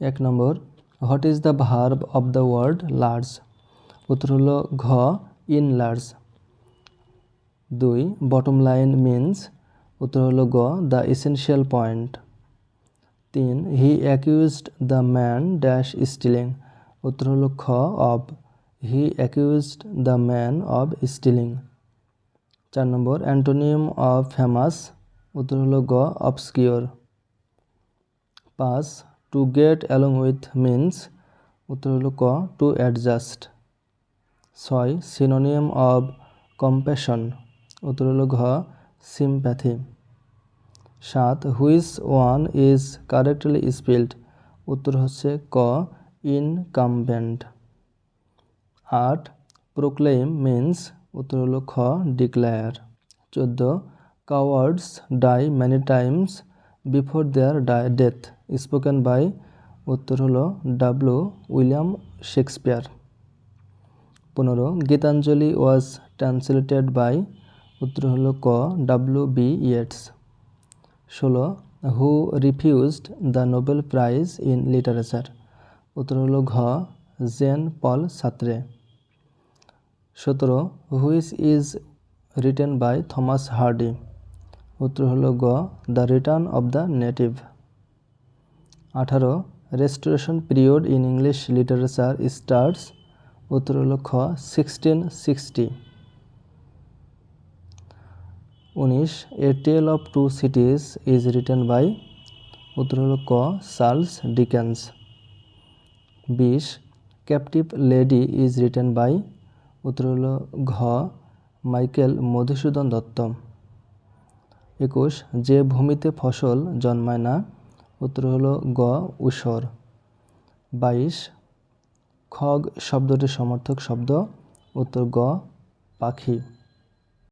এক নম্বর, what is the verb of the word large? উত্তর হলো, ঘ ইন লার্জ। দুই, বটম লাইন মিন্স? উত্তর হলো, গ, দ্য এসেনশিয়াল পয়েন্ট। তিন, he accused the man dash stealing. উত্তর হলো, খ of. He accused the man of stealing. চার নম্বর অ্যান্টোনিয়াম অফ ফেমাস উত্তর হলো, গ অবস্কিওর। পাঁচ to get along with means উত্তর হলো ক টু অ্যাডজাস্ট ছয় সিনোনিয়াম অব কম্প্যাশন উত্তর হলো ঘ সিম্প্যাথি সাত which one is correctly spelled উত্তর হচ্ছে ক ইনকামবেন্ট আট প্রোক্লেম মিন্স উত্তর হলো খ ডিক্লায়ার চোদ্দ cowards die many times before their death, spoken by, উত্তর হলো ডাব্লু উইলিয়াম শেক্সপিয়ার। পনেরো, গীতাঞ্জলি ওয়াজ ট্রান্সলেটেড বাই, উত্তর হলো ক, ডাব্লু বি ইয়েটস। ষোলো, who refused the Nobel prize in literature, উত্তর হলো ঘ, জেন পল সাত্রে। সতেরো, which is written by Thomas Hardy. উত্তর হলো গ, the return of the native আঠারো, restoration period in English literature starts উত্তর হলো খ, সিক্সটিন সিক্সটি উনিশ, a tale of two cities is written by উত্তর হলো ক, চার্লস ডিকেন্স বিশ, captive lady is written by উত্তর হলো ঘ, মাইকেল মধুসূদন দত্ত একুশ, যে ভূমিতে ফসল জন্মায় না, উত্তর হল গ, উসর। বাইশ, খগ শব্দটির সমর্থক শব্দ, উত্তর গ, পাখি।